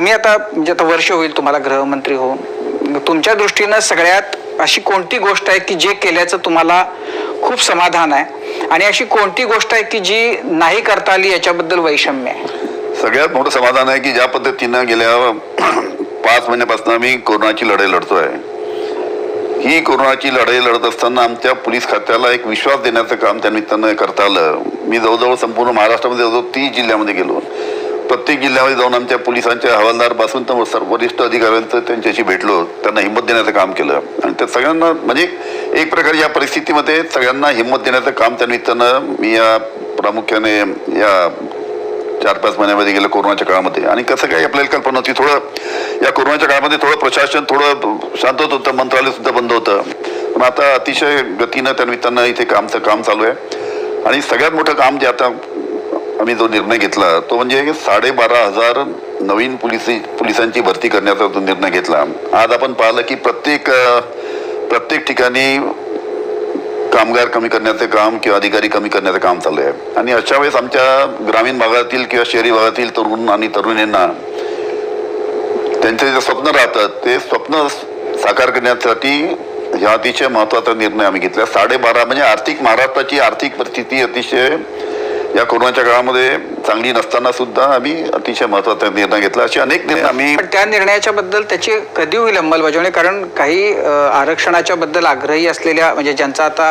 तुम्ही आता म्हणजे आता वर्ष होईल तुम्हाला गृहमंत्री होऊन. तुमच्या दृष्टीनं सगळ्यात अशी कोणती गोष्ट आहे की जे केल्याचं तुम्हाला खूप समाधान आहे? आणि अशी कोणती गोष्ट आहे की जी नाही करता आली याच्याबद्दल वैषम्य आहे? सगळ्यात मोठं समाधान आहे की ज्या पद्धतीनं गेल्या पाच महिन्यापासून आम्ही कोरोनाची लढाई लढतोय ही कोरोनाची लढाई लढत असताना आमच्या पोलीस खात्याला एक विश्वास देण्याचं काम त्या निमित्तानं करता आलं. मी जवळजवळ संपूर्ण महाराष्ट्रामध्ये जवळजवळ तीस जिल्ह्यामध्ये गेलो. प्रत्येक जिल्ह्यामध्ये जाऊन आमच्या पोलिसांच्या हवालदारपासून तर सर्व वरिष्ठ अधिकाऱ्यांचं त्यांच्याशी भेटलो त्यांना हिंमत देण्याचं काम केलं. आणि त्या सगळ्यांना म्हणजे एक प्रकारे या परिस्थितीमध्ये सगळ्यांना हिंमत देण्याचं काम त्या निमित्तानं मी या प्रामुख्याने या चार पाच महिन्यामध्ये गेलं कोरोनाच्या काळामध्ये. आणि कसं काय आपल्याला कल्पना होती थोडं या कोरोनाच्या काळामध्ये थोडं प्रशासन थोडं शांत होत होतं मंत्रालय सुद्धा बंद होतं. पण आता अतिशय गतीनं त्या निमित्तानं इथे कामचं काम चालू आहे. आणि सगळ्यात मोठं काम जे आता आम्ही जो निर्णय घेतला तो म्हणजे साडेबारा हजार नवीन पुलिस पोलिसांची भरती करण्याचा जो निर्णय घेतला. आज आपण पाहिलं की प्रत्येक प्रत्येक ठिकाणी कामगार कमी करण्याचे काम किंवा अधिकारी कमी करण्याचं काम चालू आहे. आणि अशा वेळेस आमच्या ग्रामीण भागातील किंवा शहरी भागातील तरुण आणि तरुणींना त्यांचे जे स्वप्न राहतात ते स्वप्न साकार करण्यासाठी ह्या अतिशय महत्त्वाचा निर्णय आम्ही घेतला. साडेबारा म्हणजे आर्थिक महाराष्ट्राची आर्थिक परिस्थिती अतिशय या कोरोनाच्या काळामध्ये चांगली नसताना सुद्धा आम्ही अतिशय महत्त्वाचा निर्णय घेतला. असे अनेक निर्णय आम्ही पण त्या निर्णयाच्या बद्दल त्याची कधी होईल अंमलबजावणी? कारण काही आरक्षणाच्या बद्दल आग्रही असलेल्या म्हणजे ज्यांचा आता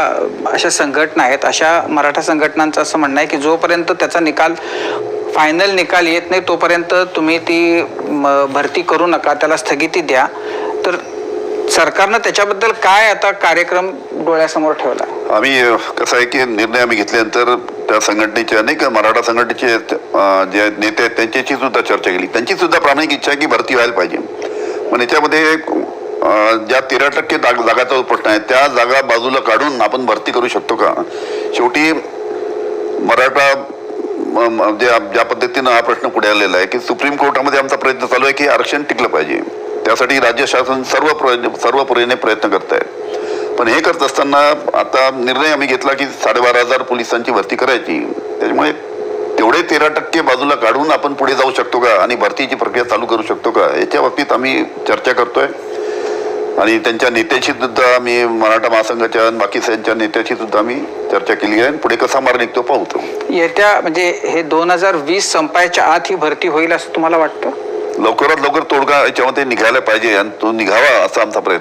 अशा संघटना आहेत अशा मराठा संघटनांचं असं म्हणणं आहे की जोपर्यंत त्याचा निकाल फायनल निकाल येत नाही तोपर्यंत तुम्ही ती भरती करू नका त्याला स्थगिती द्या. तर सरकारनं त्याच्याबद्दल काय आता कार्यक्रम डोळ्यासमोर ठेवला? आम्ही कसं आहे की निर्णय आम्ही घेतल्यानंतर त्या संघटनेचे अनेक मराठा संघटनेचे जे नेते आहेत त्यांच्याशी सुद्धा चर्चा केली. त्यांची सुद्धा प्रामाणिक इच्छा आहे की भरती व्हायला पाहिजे. पण याच्यामध्ये ज्या तेरा टक्के जाग- जागाचा प्रश्न आहे त्या जागा बाजूला काढून आपण भरती करू शकतो का? शेवटी मराठा म- ज्या पद्धतीनं हा प्रश्न पुढे आलेला आहे की सुप्रीम कोर्टामध्ये आमचा प्रयत्न चालू आहे की आरक्षण टिकलं पाहिजे. त्यासाठी राज्य शासन सर्व प्रय- सर्व पुरेने प्रयत्न करत आहे. पण हे करत असताना आता निर्णय आम्ही घेतला की साडेबारा हजार पोलिसांची भरती करायची. त्याच्यामुळे तेवढे तेरा टक्के बाजूला काढून आपण पुढे जाऊ शकतो का? आणि भरतीची प्रक्रिया चालू करू शकतो का? याच्या बाबतीत आम्ही चर्चा करतोय. आणि त्यांच्या नेत्याशी सुद्धा मी मराठा महासंघाच्या आणि बाकी त्यांच्या नेत्याशी सुद्धा मी चर्चा केली आहे. आणि पुढे कसा मार्ग निघतो पाहतो. येत्या म्हणजे हे दोन हजार वीस संपायच्या आत ही भरती होईल असं तुम्हाला वाटतं? लवकरात लवकर तोडगा याच्यामध्ये निघायला पाहिजे आणि तो निघावा असा आमचा प्रयत्न